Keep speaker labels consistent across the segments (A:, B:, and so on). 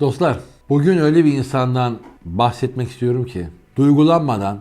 A: Dostlar, bugün öyle bir insandan bahsetmek istiyorum ki duygulanmadan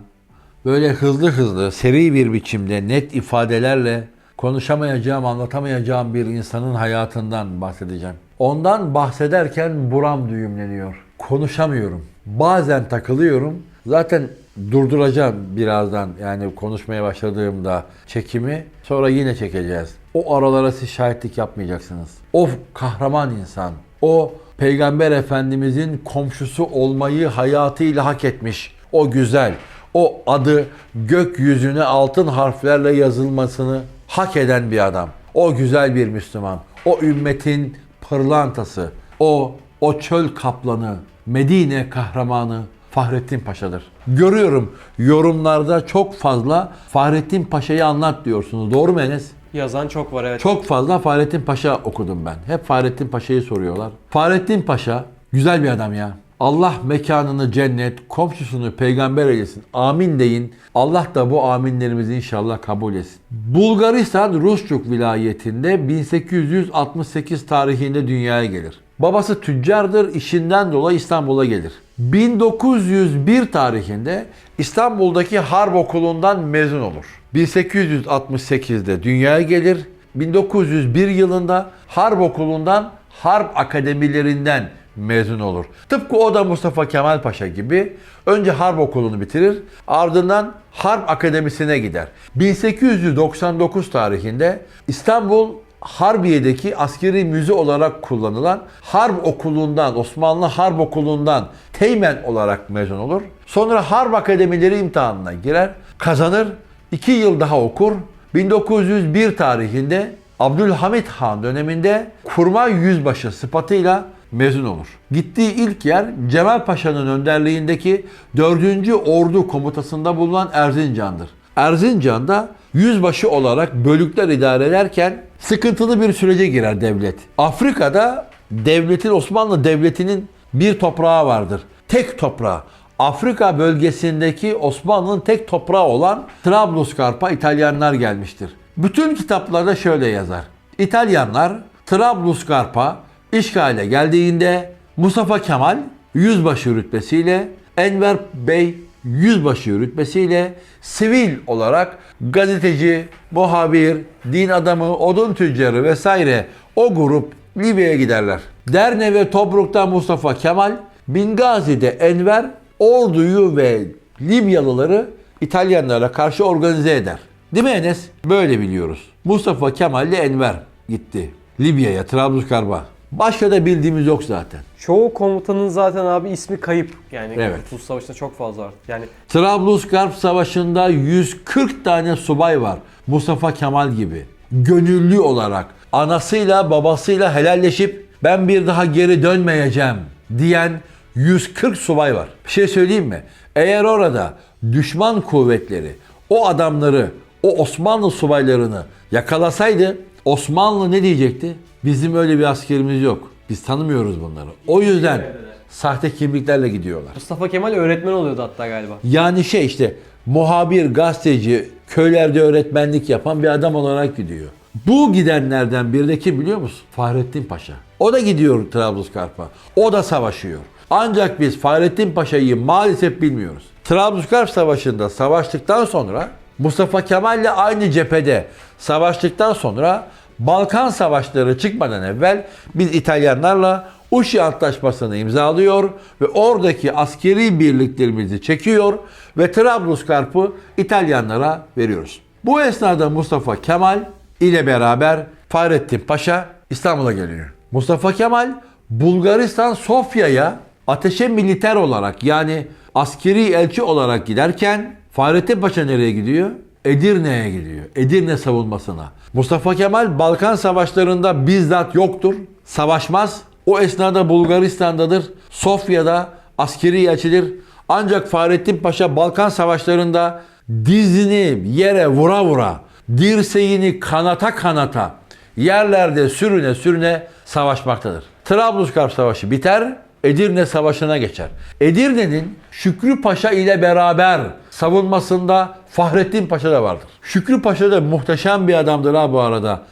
A: böyle hızlı hızlı seri bir biçimde net ifadelerle konuşamayacağım, anlatamayacağım bir insanın hayatından bahsedeceğim. Ondan bahsederken buram düğümleniyor. Konuşamıyorum. Bazen takılıyorum. Zaten durduracağım birazdan yani konuşmaya başladığımda çekimi. Sonra yine çekeceğiz. O aralara siz şahitlik yapmayacaksınız. O kahraman insan, o Peygamber Efendimizin komşusu olmayı hayatıyla hak etmiş. O güzel, o adı gökyüzüne altın harflerle yazılmasını hak eden bir adam. O güzel bir Müslüman. O ümmetin pırlantası. O, o çöl kaplanı, Medine kahramanı Fahrettin Paşa'dır. Görüyorum yorumlarda çok fazla Fahrettin Paşa'yı anlat diyorsunuz. Doğru mu Enes?
B: Yazan çok var evet.
A: Çok fazla Fahrettin Paşa okudum ben. Hep Fahrettin Paşa'yı soruyorlar. Fahrettin Paşa güzel bir adam ya. Allah mekanını cennet, komşusunu peygamber eylesin. Amin deyin. Allah da bu aminlerimizi inşallah kabul etsin. Bulgaristan Rusçuk vilayetinde 1868 tarihinde dünyaya gelir. Babası tüccardır, işinden dolayı İstanbul'a gelir. 1901 tarihinde İstanbul'daki Harp Okulu'ndan mezun olur. 1868'de dünyaya gelir. 1901 yılında Harp Okulu'ndan Harp Akademilerinden mezun olur. Tıpkı o da Mustafa Kemal Paşa gibi önce Harp Okulu'nu bitirir, ardından Harp Akademisi'ne gider. 1899 tarihinde İstanbul Harbiye'deki askeri müze olarak kullanılan Harp Okulu'ndan, Osmanlı Harp Okulu'ndan teğmen olarak mezun olur. Sonra Harp Akademileri imtihanına girer, kazanır, 2 yıl daha okur. 1901 tarihinde Abdülhamit Han döneminde kurmay yüzbaşı sıfatıyla mezun olur. Gittiği ilk yer Cemal Paşa'nın önderliğindeki 4. Ordu komutasında bulunan Erzincan'dır. Erzincan'da yüzbaşı olarak bölükler idare ederken sıkıntılı bir sürece girer devlet. Afrika'da devletin Osmanlı Devleti'nin bir toprağı vardır. Tek toprağı. Afrika bölgesindeki Osmanlı'nın tek toprağı olan Trablusgarp'a İtalyanlar gelmiştir. Bütün kitaplarda şöyle yazar. İtalyanlar Trablusgarp'a işgale geldiğinde Mustafa Kemal yüzbaşı rütbesiyle Enver Bey yüzbaşı rütbesiyle sivil olarak gazeteci, muhabir, din adamı, odun tüccarı vesaire o grup Libya'ya giderler. Derne ve Tobruk'ta Mustafa Kemal, Bingazi'de Enver orduyu ve Libyalıları İtalyanlara karşı organize eder. Değil mi Enes? Böyle biliyoruz. Mustafa Kemal ile Enver gitti. Libya'ya, Trablusgarp'a. Başka da bildiğimiz yok zaten.
B: Çoğu komutanın zaten abi ismi kayıp. Yani
A: Evet.
B: Kurtuluş Savaşı'nda çok fazla var. Yani
A: Trablusgarp Savaşı'nda 140 tane subay var. Mustafa Kemal gibi. Gönüllü olarak anasıyla babasıyla helalleşip ben bir daha geri dönmeyeceğim diyen 140 subay var. Bir şey söyleyeyim mi? Eğer orada düşman kuvvetleri o adamları, o Osmanlı subaylarını yakalasaydı Osmanlı ne diyecekti? Bizim öyle bir askerimiz yok. Biz tanımıyoruz bunları. O yüzden sahte kimliklerle gidiyorlar.
B: Mustafa Kemal öğretmen oluyordu hatta galiba.
A: Yani şey işte muhabir, gazeteci, köylerde öğretmenlik yapan bir adam olarak gidiyor. Bu gidenlerden biri de kim biliyor musun? Fahrettin Paşa. O da gidiyor Trablusgarp'a. O da savaşıyor. Ancak biz Fahrettin Paşa'yı maalesef bilmiyoruz. Trablusgarp Savaşı'nda savaştıktan sonra Mustafa Kemal'le aynı cephede savaştıktan sonra Balkan Savaşları çıkmadan evvel biz İtalyanlarla Uşi Antlaşması'nı imzalıyor ve oradaki askeri birliklerimizi çekiyor ve Trablusgarp'ı İtalyanlara veriyoruz. Bu esnada Mustafa Kemal ile beraber Fahrettin Paşa İstanbul'a geliyor. Mustafa Kemal Bulgaristan Sofya'ya ateşe militer olarak yani askeri elçi olarak giderken Fahrettin Paşa nereye gidiyor? Edirne'ye gidiyor. Edirne savunmasına. Mustafa Kemal Balkan savaşlarında bizzat yoktur. Savaşmaz. O esnada Bulgaristan'dadır. Sofya'da askeri elçidir. Ancak Fahrettin Paşa Balkan savaşlarında dizini yere vura vura, dirseğini kanata kanata, yerlerde sürüne sürüne savaşmaktadır. Trablusgarp Savaşı biter, Edirne Savaşı'na geçer. Edirne'nin Şükrü Paşa ile beraber savunmasında Fahrettin Paşa da vardır. Şükrü Paşa da muhteşem bir adamdır ha bu arada.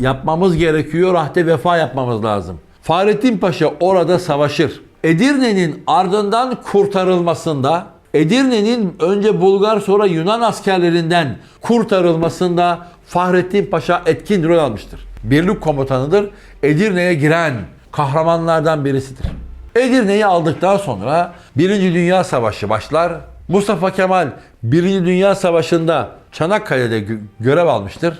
A: yapmamız gerekiyor. Ahde vefa yapmamız lazım. Fahrettin Paşa orada savaşır. Edirne'nin ardından kurtarılmasında, Edirne'nin önce Bulgar sonra Yunan askerlerinden kurtarılmasında Fahrettin Paşa etkin rol almıştır. Birlik komutanıdır. Edirne'ye giren kahramanlardan birisidir. Edirne'yi aldıktan sonra Birinci Dünya Savaşı başlar. Mustafa Kemal Birinci Dünya Savaşı'nda Çanakkale'de gö- görev almıştır.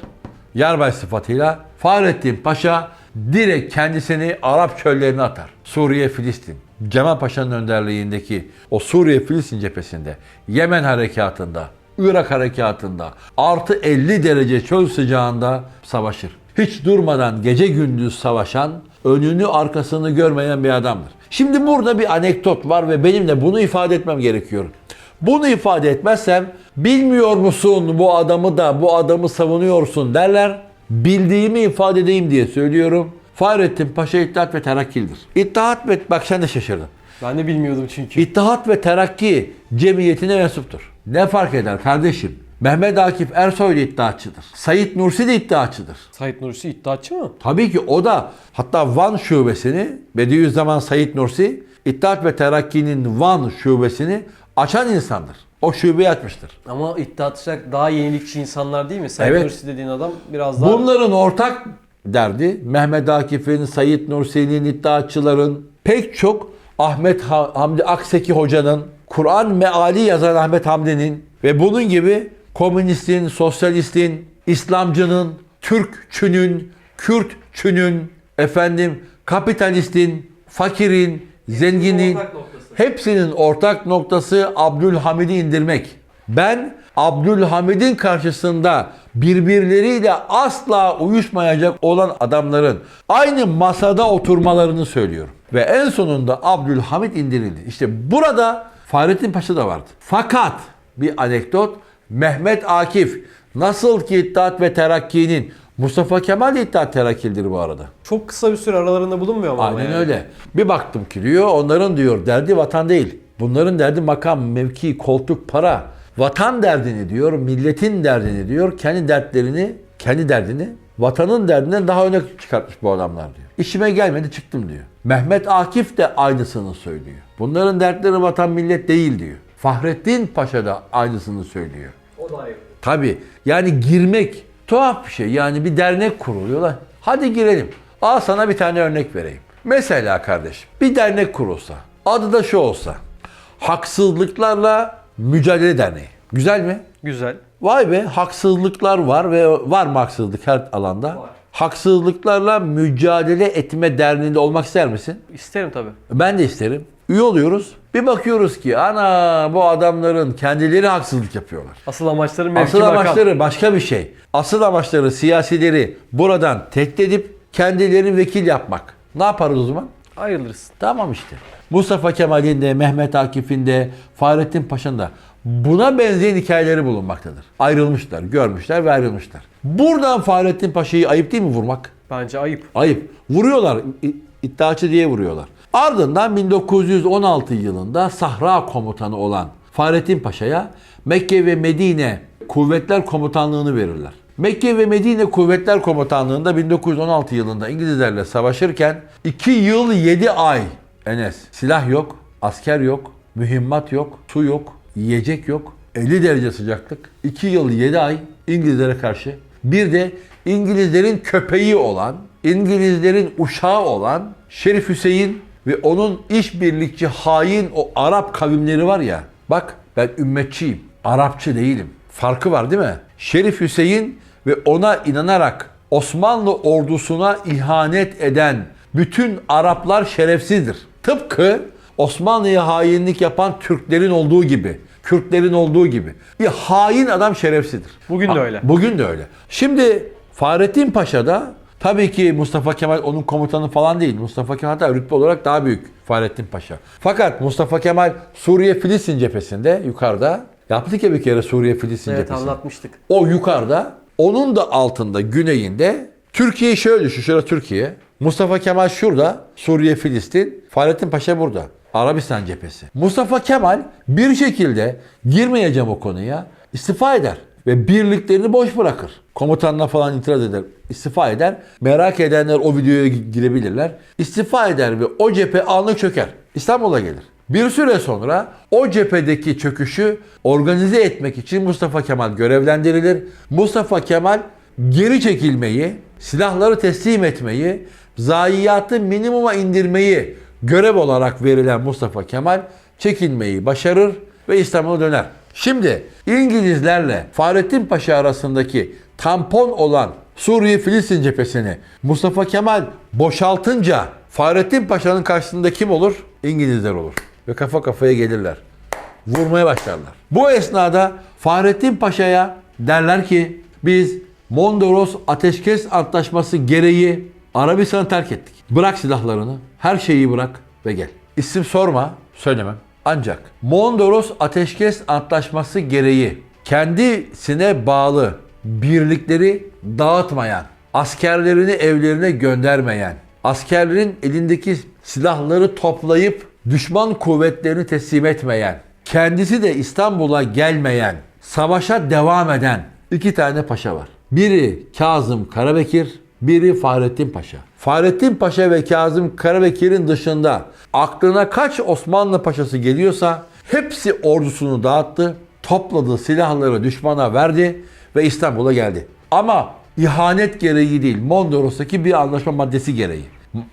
A: Yarbay sıfatıyla Fahrettin Paşa direkt kendisini Arap çöllerine atar. Suriye, Filistin. Cemal Paşa'nın önderliğindeki o Suriye-Filistin cephesinde, Yemen harekatında, Irak harekatında artı 50 derece çöl sıcağında savaşır. Hiç durmadan gece gündüz savaşan, önünü arkasını görmeyen bir adamdır. Şimdi burada bir anekdot var ve benim de bunu ifade etmem gerekiyor. Bunu ifade etmezsem bilmiyor musun bu adamı da bu adamı savunuyorsun derler. Bildiğimi ifade edeyim diye söylüyorum. Fahrettin Paşa İttihat ve Terakki'dir. İttihat ve bak sen de şaşırdın.
B: Ben de bilmiyordum çünkü.
A: İttihat ve Terakki cemiyetine mensuptur. Ne fark eder kardeşim? Mehmet Akif Ersoy da iddiatçıdır. Said Nursi de iddiatçıdır.
B: Said Nursi iddiatçı mı?
A: Tabii ki o da hatta Van şubesini Bediüzzaman Said Nursi İttihat ve Terakki'nin Van şubesini açan insandır. O şubeyi açmıştır.
B: Ama iddiatçılar daha yenilikçi insanlar değil mi? Said
A: Evet.
B: Nursi dediğin adam biraz daha...
A: Bunların ortak derdi Mehmet Akif'in, Said Nursi'nin, iddiatçıların pek çok Ahmet Ha- Hamdi Akseki hocanın, Kur'an meali yazan Ahmet Hamdi'nin ve bunun gibi komünistin, sosyalistin, İslamcının, Türkçünün, Kürtçünün, efendim kapitalistin, fakirin, zenginin
B: ortak.
A: Hepsinin ortak noktası Abdülhamid'i indirmek. Ben Abdülhamid'in karşısında birbirleriyle asla uyuşmayacak olan adamların aynı masada oturmalarını söylüyorum. Ve en sonunda Abdülhamid indirildi. İşte burada Fahrettin Paşa da vardı. Fakat bir anekdot Mehmet Akif nasıl ki İttihat ve Terakki'nin Mustafa Kemal de İttihat Terakki'lidir bu arada.
B: Çok kısa bir süre aralarında bulunmuyor mu ama
A: Aynen
B: yani?
A: öyle. Bir baktım ki diyor onların diyor derdi vatan değil. Bunların derdi makam, mevki, koltuk, para. Vatan derdini diyor, milletin derdini diyor, kendi dertlerini, kendi derdini vatanın derdinden daha öne çıkartmış bu adamlar diyor. İşime gelmedi çıktım diyor. Mehmet Akif de aynısını söylüyor. Bunların dertleri vatan millet değil diyor. Fahrettin Paşa da aynısını söylüyor.
B: O da ayrı.
A: Tabii yani girmek tuhaf bir şey. Yani bir dernek kuruluyorlar. Hadi girelim. Al sana bir tane örnek vereyim. Mesela kardeşim bir dernek kurulsa. Adı da şu olsa. Haksızlıklarla Mücadele Derneği. Güzel mi?
B: Güzel.
A: Vay be haksızlıklar var ve var mı haksızlık her alanda?
B: Var.
A: Haksızlıklarla mücadele etme derneğinde olmak ister misin?
B: İsterim tabii.
A: Ben de isterim. Üye oluyoruz. Bir bakıyoruz ki ana bu adamların kendileri haksızlık yapıyorlar.
B: Asıl amaçları mevki
A: Asıl
B: makam.
A: amaçları başka bir şey. Asıl amaçları siyasileri buradan tehdit edip kendilerini vekil yapmak. Ne yaparız o zaman?
B: Ayrılırız.
A: Tamam işte. Mustafa Kemal'in de, Mehmet Akif'in de, Fahrettin Paşa'nın da buna benzeyen hikayeleri bulunmaktadır. Ayrılmışlar, görmüşler ve ayrılmışlar. Buradan Fahrettin Paşa'yı ayıp değil mi vurmak?
B: Bence ayıp.
A: Ayıp. Vuruyorlar. İ- iddiaçı diye vuruyorlar. Ardından 1916 yılında Sahra komutanı olan Fahrettin Paşa'ya Mekke ve Medine Kuvvetler Komutanlığını verirler. Mekke ve Medine Kuvvetler Komutanlığı'nda 1916 yılında İngilizlerle savaşırken 2 yıl 7 ay Enes silah yok, asker yok, mühimmat yok, su yok, yiyecek yok, 50 derece sıcaklık, 2 yıl 7 ay İngilizlere karşı bir de İngilizlerin köpeği olan, İngilizlerin uşağı olan Şerif Hüseyin ve onun işbirlikçi hain o Arap kavimleri var ya. Bak ben ümmetçiyim. Arapçı değilim. Farkı var değil mi? Şerif Hüseyin ve ona inanarak Osmanlı ordusuna ihanet eden bütün Araplar şerefsizdir. Tıpkı Osmanlı'ya hainlik yapan Türklerin olduğu gibi, Kürtlerin olduğu gibi. Bir hain adam şerefsizdir.
B: Bugün de öyle.
A: Bugün de öyle. Şimdi Fahrettin Paşa da tabii ki Mustafa Kemal onun komutanı falan değil. Mustafa Kemal hatta rütbe olarak daha büyük Fahrettin Paşa. Fakat Mustafa Kemal Suriye Filistin cephesinde yukarıda yaptık ya bir kere Suriye Filistin
B: Evet
A: cephesini.
B: anlatmıştık.
A: O yukarıda onun da altında güneyinde Türkiye şöyle düşün. Şurada Türkiye. Mustafa Kemal şurada. Suriye, Filistin. Fahrettin Paşa burada. Arabistan cephesi. Mustafa Kemal bir şekilde girmeyeceğim o konuya istifa eder. Ve birliklerini boş bırakır. Komutanına falan itiraz eder, istifa eder. Merak edenler o videoya gi- girebilirler. İstifa eder ve o cephe anlık çöker. İstanbul'a gelir. Bir süre sonra o cephedeki çöküşü organize etmek için Mustafa Kemal görevlendirilir. Mustafa Kemal geri çekilmeyi, silahları teslim etmeyi, zayiatı minimuma indirmeyi görev olarak verilen Mustafa Kemal çekilmeyi başarır ve İstanbul'a döner. Şimdi İngilizlerle Fahrettin Paşa arasındaki tampon olan Suriye-Filistin cephesini Mustafa Kemal boşaltınca Fahrettin Paşa'nın karşısında kim olur? İngilizler olur. Ve kafa kafaya gelirler. Vurmaya başlarlar. Bu esnada Fahrettin Paşa'ya derler ki biz Mondros Ateşkes Antlaşması gereği Arabistan'ı terk ettik. Bırak silahlarını, her şeyi bırak ve gel. İsim sorma, söylemem. Ancak Mondros Ateşkes Antlaşması gereği kendisine bağlı birlikleri dağıtmayan, askerlerini evlerine göndermeyen, askerlerin elindeki silahları toplayıp düşman kuvvetlerini teslim etmeyen, kendisi de İstanbul'a gelmeyen, savaşa devam eden iki tane paşa var. Biri Kazım Karabekir, biri Fahrettin Paşa. Fahrettin Paşa ve Kazım Karabekir'in dışında aklına kaç Osmanlı paşası geliyorsa hepsi ordusunu dağıttı, topladı silahları düşmana verdi ve İstanbul'a geldi. Ama ihanet gereği değil, Mondros'taki bir anlaşma maddesi gereği.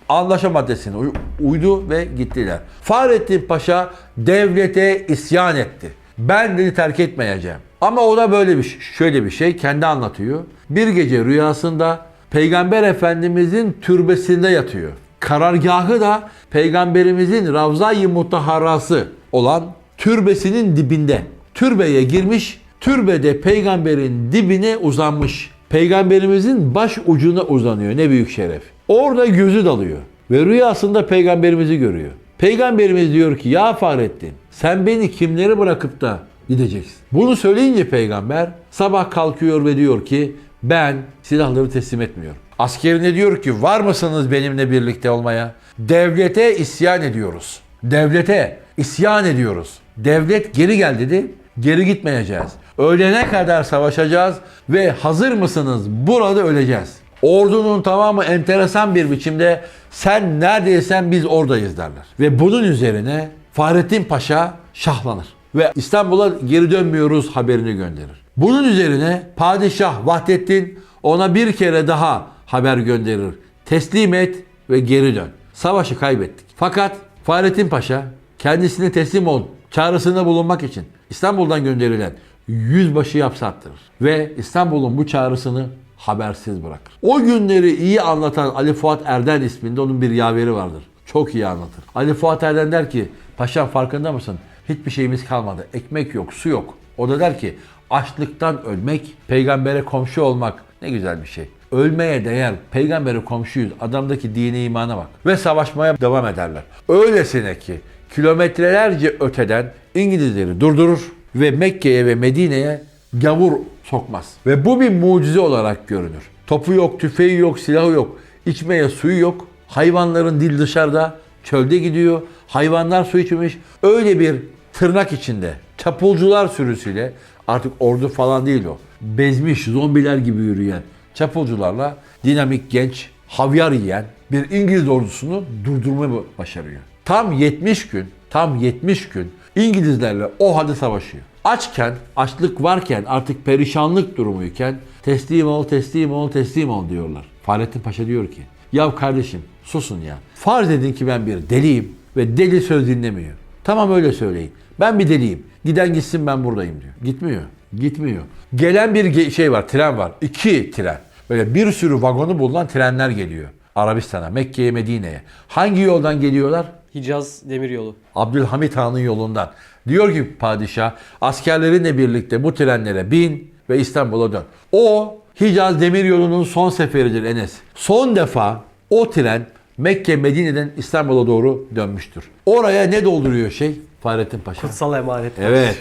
A: Anlaşma maddesine uy- uydu ve gittiler. Fahrettin Paşa devlete isyan etti. Ben dedi terk etmeyeceğim. Ama o da böyle bir şöyle bir şey kendi anlatıyor. Bir gece rüyasında Peygamber Efendimizin türbesinde yatıyor. Karargahı da Peygamberimizin Ravza-i Mutaharrası olan türbesinin dibinde. Türbeye girmiş, türbede peygamberin dibine uzanmış. Peygamberimizin baş ucuna uzanıyor. Ne büyük şeref. Orada gözü dalıyor ve rüyasında peygamberimizi görüyor. Peygamberimiz diyor ki ya Fahrettin sen beni kimleri bırakıp da gideceksin. Bunu söyleyince peygamber sabah kalkıyor ve diyor ki ben silahları teslim etmiyorum. Askerine diyor ki var mısınız benimle birlikte olmaya? Devlete isyan ediyoruz. Devlete isyan ediyoruz. Devlet geri gel dedi. Geri gitmeyeceğiz. Ölene kadar savaşacağız ve hazır mısınız? Burada öleceğiz. Ordunun tamamı enteresan bir biçimde sen neredeysen biz oradayız derler. Ve bunun üzerine Fahrettin Paşa şahlanır. Ve İstanbul'a geri dönmüyoruz haberini gönderir. Bunun üzerine Padişah Vahdettin ona bir kere daha haber gönderir. Teslim et ve geri dön. Savaşı kaybettik. Fakat Fahrettin Paşa kendisine teslim ol çağrısında bulunmak için İstanbul'dan gönderilen yüzbaşı yapsattırır. Ve İstanbul'un bu çağrısını habersiz bırakır. O günleri iyi anlatan Ali Fuat Erden isminde onun bir yaveri vardır. Çok iyi anlatır. Ali Fuat Erden der ki paşam farkında mısın? Hiçbir şeyimiz kalmadı. Ekmek yok, su yok. O da der ki açlıktan ölmek, peygambere komşu olmak ne güzel bir şey. Ölmeye değer, peygambere komşuyuz. Adamdaki dine imana bak. Ve savaşmaya devam ederler. Öylesine ki kilometrelerce öteden İngilizleri durdurur ve Mekke'ye ve Medine'ye gavur sokmaz. Ve bu bir mucize olarak görünür. Topu yok, tüfeği yok, silahı yok, içmeye suyu yok. Hayvanların dil dışarıda, çölde gidiyor. Hayvanlar su içmiş. Öyle bir tırnak içinde çapulcular sürüsüyle artık ordu falan değil o. Bezmiş zombiler gibi yürüyen çapulcularla dinamik genç, havyar yiyen bir İngiliz ordusunu durdurmayı başarıyor. Tam 70 gün, tam 70 gün İngilizlerle o halde savaşıyor. Açken, açlık varken, artık perişanlık durumuyken teslim ol, teslim ol, teslim ol diyorlar. Fahrettin Paşa diyor ki, ya kardeşim susun ya. Farz edin ki ben bir deliyim ve deli söz dinlemiyor. Tamam öyle söyleyin. Ben bir deliyim. Giden gitsin ben buradayım diyor. Gitmiyor. Gitmiyor. Gelen bir şey var, tren var. İki tren. Böyle bir sürü vagonu bulunan trenler geliyor. Arabistan'a, Mekke'ye, Medine'ye. Hangi yoldan geliyorlar?
B: Hicaz Demiryolu.
A: Abdülhamit Han'ın yolundan. Diyor ki padişah askerlerinle birlikte bu trenlere bin ve İstanbul'a dön. O Hicaz Demiryolu'nun son seferidir Enes. Son defa o tren Mekke Medine'den İstanbul'a doğru dönmüştür. Oraya ne dolduruyor şey? Fahrettin Paşa.
B: Kutsal emanet.
A: Evet.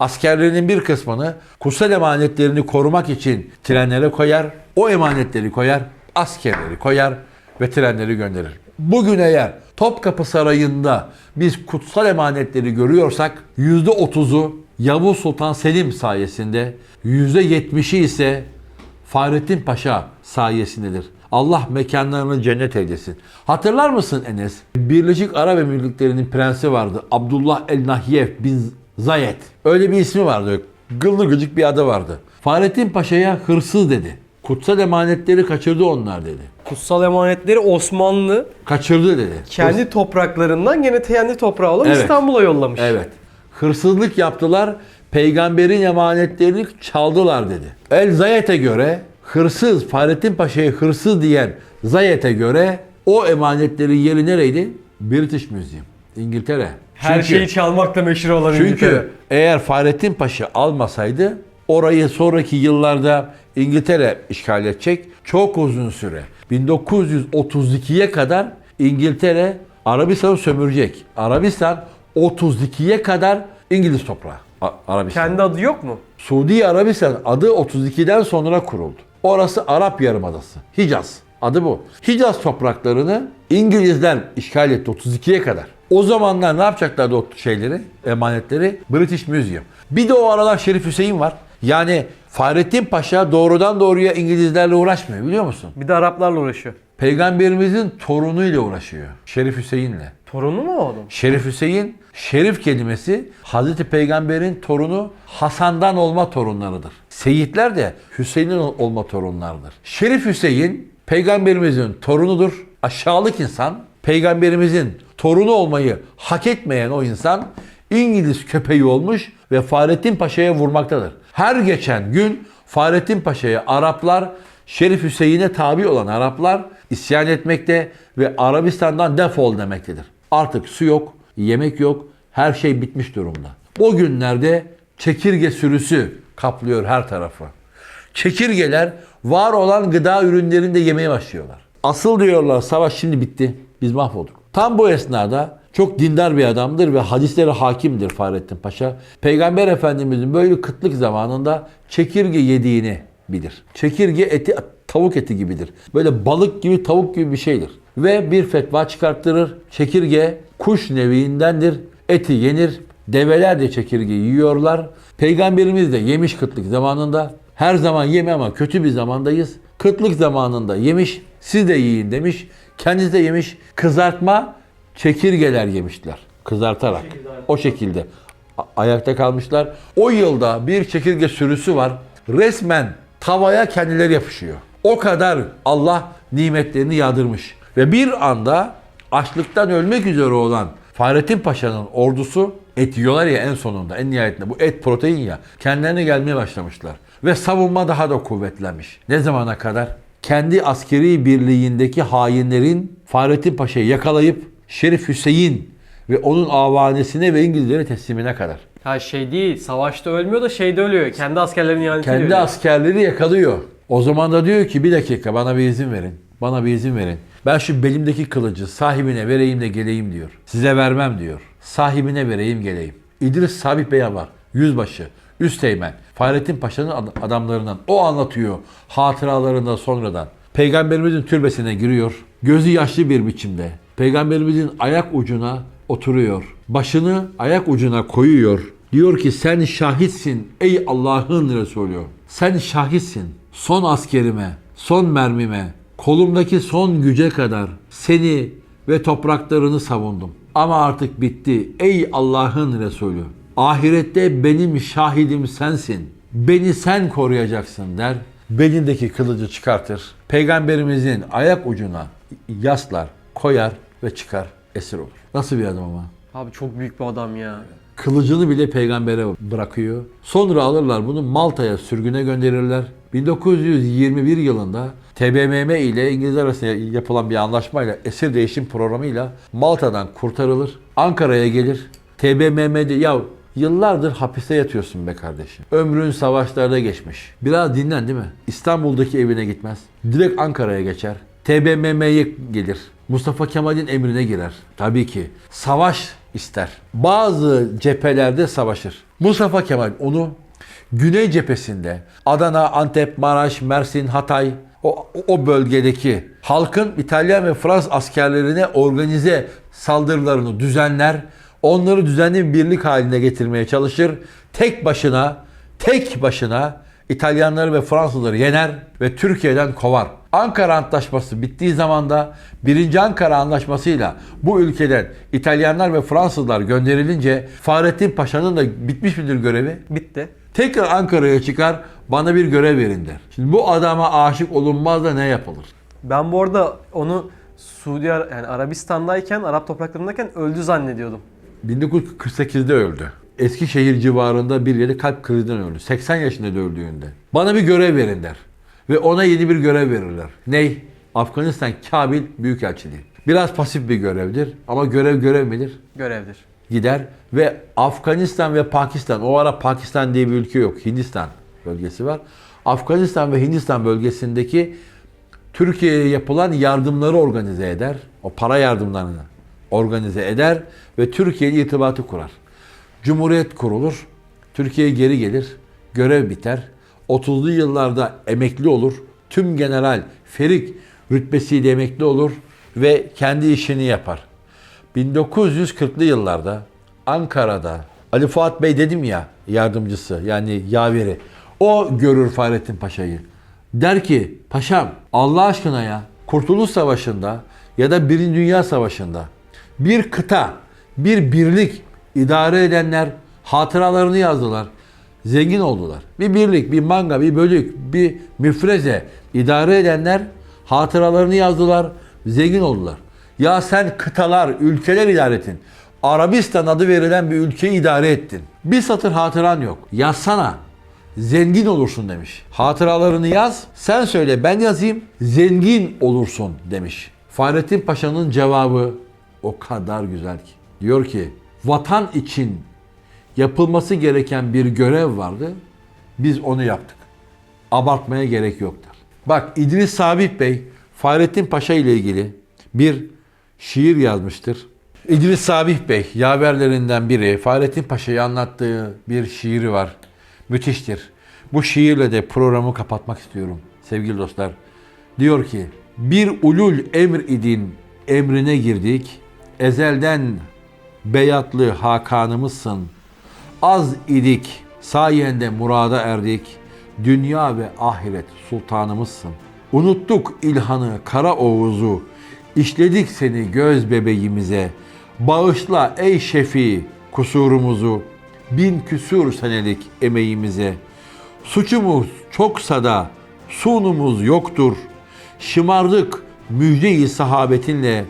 A: Askerlerinin bir kısmını kutsal emanetlerini korumak için trenlere koyar. O emanetleri koyar, askerleri koyar ve trenleri gönderir. Bugün eğer Topkapı Sarayı'nda biz kutsal emanetleri görüyorsak %30'u Yavuz Sultan Selim sayesinde %70'i ise Fahrettin Paşa sayesindedir. Allah mekanlarını cennet eylesin. Hatırlar mısın Enes? Birleşik Arap Emirlikleri'nin prensi vardı. Abdullah El Nahyev bin Zayed. Öyle bir ismi vardı. Gıllı gıcık bir adı vardı. Fahrettin Paşa'ya hırsız dedi. Kutsal emanetleri kaçırdı onlar dedi.
B: Kutsal emanetleri Osmanlı
A: Kaçırdı dedi.
B: kendi topraklarından gene kendi toprağı olan
A: Evet.
B: İstanbul'a yollamış.
A: Evet. Hırsızlık yaptılar. Peygamberin emanetlerini çaldılar dedi. El Zayet'e göre hırsız, Fahrettin Paşa'ya hırsız diyen Zayet'e göre o emanetlerin yeri nereydi? British Museum. İngiltere.
B: Her
A: Çünkü-
B: şeyi çalmakla meşhur olan
A: Çünkü
B: İngiltere.
A: eğer Fahrettin Paşa almasaydı orayı sonraki yıllarda İngiltere işgal edecek. Çok uzun süre. 1932'ye kadar İngiltere Arabistan'ı sömürecek. Arabistan 32'ye kadar İngiliz toprağı. Arabistan.
B: Kendi adı yok mu?
A: Suudi Arabistan adı 32'den sonra kuruldu. Orası Arap Yarımadası. Hicaz. Adı bu. Hicaz topraklarını İngilizler işgal etti 32'ye kadar. O zamanlar ne yapacaklardı o şeyleri, emanetleri? British Museum. Bir de o aralar Şerif Hüseyin var. Yani Fahrettin Paşa doğrudan doğruya İngilizlerle uğraşmıyor biliyor musun?
B: Bir de Araplarla uğraşıyor.
A: Peygamberimizin torunuyla uğraşıyor. Şerif Hüseyin'le.
B: Torunu mu o?
A: Şerif Hüseyin, şerif kelimesi Hazreti Peygamber'in torunu Hasan'dan olma torunlarıdır. Seyitler de Hüseyin'in olma torunlarıdır. Şerif Hüseyin Peygamberimizin torunudur. Aşağılık insan, Peygamberimizin torunu olmayı hak etmeyen o insan İngiliz köpeği olmuş ve Fahrettin Paşa'ya vurmaktadır. Her geçen gün Fahrettin Paşa'ya Araplar, Şerif Hüseyin'e tabi olan Araplar isyan etmekte ve Arabistan'dan defol demektedir. Artık su yok, yemek yok, her şey bitmiş durumda. O günlerde çekirge sürüsü kaplıyor her tarafı. Çekirgeler var olan gıda ürünlerini de yemeye başlıyorlar. Asıl diyorlar savaş şimdi bitti. Biz mahvolduk. Tam bu esnada çok dindar bir adamdır ve hadislere hakimdir Fahrettin Paşa. Peygamber Efendimizin böyle kıtlık zamanında çekirge yediğini bilir. Çekirge eti tavuk eti gibidir. Böyle balık gibi tavuk gibi bir şeydir. Ve bir fetva çıkarttırır. Çekirge kuş neviindendir. Eti yenir. Develer de çekirge yiyorlar. Peygamberimiz de yemiş kıtlık zamanında. Her zaman yeme ama kötü bir zamandayız. Kıtlık zamanında yemiş. Siz de yiyin demiş. Kendisi de yemiş. Kızartma çekirgeler yemişler. Kızartarak. O şekilde ayakta kalmışlar. O yılda bir çekirge sürüsü var. Resmen tavaya kendileri yapışıyor. O kadar Allah nimetlerini yağdırmış. Ve bir anda açlıktan ölmek üzere olan Fahrettin Paşa'nın ordusu et yiyorlar ya en sonunda, en nihayetinde. Bu et protein ya. Kendilerine gelmeye başlamışlar. Ve savunma daha da kuvvetlenmiş. Ne zamana kadar? Kendi askeri birliğindeki hainlerin Fahrettin Paşa'yı yakalayıp Şerif Hüseyin ve onun avanesine ve İngilizlere teslimine kadar.
B: Ha şey değil, savaşta ölmüyor da şeyde ölüyor. Kendi askerlerinin ihanet ediyor.
A: Kendi askerleri yakalıyor. O zaman da diyor ki bir dakika bana bir izin verin. Bana bir izin verin. Ben şu belimdeki kılıcı sahibine vereyim de geleyim diyor. Size vermem diyor. Sahibine vereyim geleyim. İdris Sabit Bey var. Yüzbaşı, Üsteğmen. Fahrettin Paşa'nın ad- adamlarından. O anlatıyor hatıralarında sonradan. Peygamberimizin türbesine giriyor. Gözü yaşlı bir biçimde. Peygamberimizin ayak ucuna oturuyor. Başını ayak ucuna koyuyor. Diyor ki sen şahitsin ey Allah'ın Resulü. Sen şahitsin. Son askerime, son mermime, kolumdaki son güce kadar seni ve topraklarını savundum. Ama artık bitti ey Allah'ın Resulü. Ahirette benim şahidim sensin. Beni sen koruyacaksın der. Belindeki kılıcı çıkartır. Peygamberimizin ayak ucuna yaslar, koyar ve çıkar esir olur. Nasıl bir adam ama?
B: Abi çok büyük bir adam ya.
A: Kılıcını bile peygambere bırakıyor. Sonra alırlar bunu Malta'ya sürgüne gönderirler. 1921 yılında TBMM ile İngilizler arasında yapılan bir anlaşmayla esir değişim programıyla Malta'dan kurtarılır. Ankara'ya gelir. TBMM'de ya yıllardır hapiste yatıyorsun be kardeşim. Ömrün savaşlarda geçmiş. Biraz dinlen değil mi? İstanbul'daki evine gitmez. Direkt Ankara'ya geçer. TBMM'ye gelir. Mustafa Kemal'in emrine girer. Tabii ki. Savaş ister. Bazı cephelerde savaşır. Mustafa Kemal onu Güney cephesinde Adana, Antep, Maraş, Mersin, Hatay o, o bölgedeki halkın İtalyan ve Fransız askerlerine organize saldırılarını düzenler. Onları düzenli bir birlik haline getirmeye çalışır. Tek başına, tek başına İtalyanları ve Fransızları yener ve Türkiye'den kovar. Ankara Antlaşması bittiği zaman da 1. Ankara Antlaşması'yla bu ülkeden İtalyanlar ve Fransızlar gönderilince Fahrettin Paşa'nın da bitmiş midir görevi?
B: Bitti.
A: Tekrar Ankara'ya çıkar, bana bir görev verin der. Şimdi bu adama aşık olunmaz da ne yapılır?
B: Ben bu arada onu Suudi Ara- yani Arabistan'dayken, Arap topraklarındayken öldü zannediyordum.
A: 1948'de öldü. Eskişehir civarında bir yeri kalp krizinden öldü. 80 yaşında da öldüğünde. Bana bir görev verin der. Ve ona yeni bir görev verirler. Ney? Afganistan Kabil Büyükelçiliği. Biraz pasif bir görevdir ama görev görev midir?
B: Görevdir.
A: Gider ve Afganistan ve Pakistan, o ara Pakistan diye bir ülke yok. Hindistan bölgesi var. Afganistan ve Hindistan bölgesindeki Türkiye'ye yapılan yardımları organize eder. O para yardımlarını organize eder ve Türkiye ile irtibatı kurar. Cumhuriyet kurulur. Türkiye geri gelir. Görev biter. 30'lu yıllarda emekli olur. Tüm general Ferik rütbesiyle emekli olur ve kendi işini yapar. 1940'lı yıllarda Ankara'da Ali Fuat Bey dedim ya yardımcısı yani yaveri. O görür Fahrettin Paşa'yı. Der ki paşam Allah aşkına ya Kurtuluş Savaşı'nda ya da Birinci Dünya Savaşı'nda bir kıta, bir birlik idare edenler hatıralarını yazdılar. Zengin oldular. Bir birlik, bir manga, bir bölük, bir müfreze idare edenler hatıralarını yazdılar. Zengin oldular. Ya sen kıtalar, ülkeler idare ettin. Arabistan adı verilen bir ülkeyi idare ettin. Bir satır hatıran yok. Yazsana. Zengin olursun demiş. Hatıralarını yaz. Sen söyle ben yazayım. Zengin olursun demiş. Fahrettin Paşa'nın cevabı o kadar güzel ki. Diyor ki vatan için yapılması gereken bir görev vardı. Biz onu yaptık. Abartmaya gerek yoktur. Bak İdris Sabit Bey Fahrettin Paşa ile ilgili bir şiir yazmıştır. İdris Sabih Bey yaverlerinden biri Fahrettin Paşa'yı anlattığı bir şiiri var. Müthiştir. Bu şiirle de programı kapatmak istiyorum sevgili dostlar. Diyor ki bir ulul emr idin emrine girdik. Ezelden beyatlı hakanımızsın. Az idik sayende murada erdik. Dünya ve ahiret sultanımızsın. Unuttuk İlhan'ı Kara Oğuz'u. İşledik seni göz bebeğimize. Bağışla ey şefi kusurumuzu. Bin küsur senelik emeğimize. Suçumuz çoksa da sunumuz yoktur. Şımardık müjde-i sahabetinle.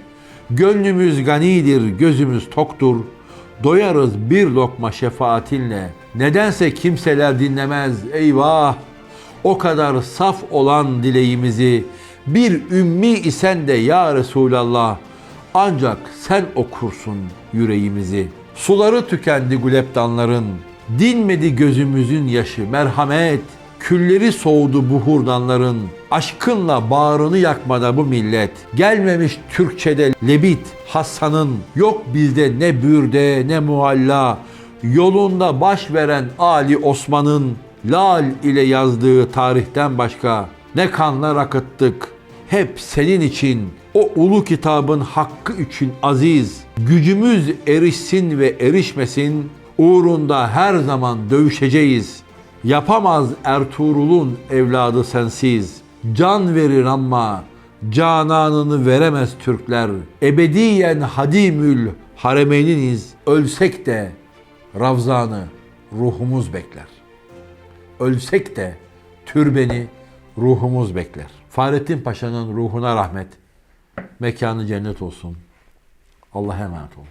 A: Gönlümüz ganidir, gözümüz toktur. Doyarız bir lokma şefaatinle. Nedense kimseler dinlemez eyvah. O kadar saf olan dileğimizi bir ümmi isen de ya Resulallah ancak sen okursun yüreğimizi. Suları tükendi guleptanların, dinmedi gözümüzün yaşı merhamet. Külleri soğudu bu hurdanların, aşkınla bağrını yakmada bu millet. Gelmemiş Türkçede lebit Hasan'ın, yok bizde ne bürde ne mualla. Yolunda baş veren Ali Osman'ın, lal ile yazdığı tarihten başka ne kanlar akıttık. Hep senin için, o ulu kitabın hakkı için aziz. Gücümüz erişsin ve erişmesin, uğrunda her zaman dövüşeceğiz. Yapamaz Ertuğrul'un evladı sensiz. Can verir ama cananını veremez Türkler. Ebediyen hadimül haremeyniniz. Ölsek de Ravzanı ruhumuz bekler. Ölsek de türbeni ruhumuz bekler. Fahrettin Paşa'nın ruhuna rahmet. Mekanı cennet olsun. Allah'a emanet olun.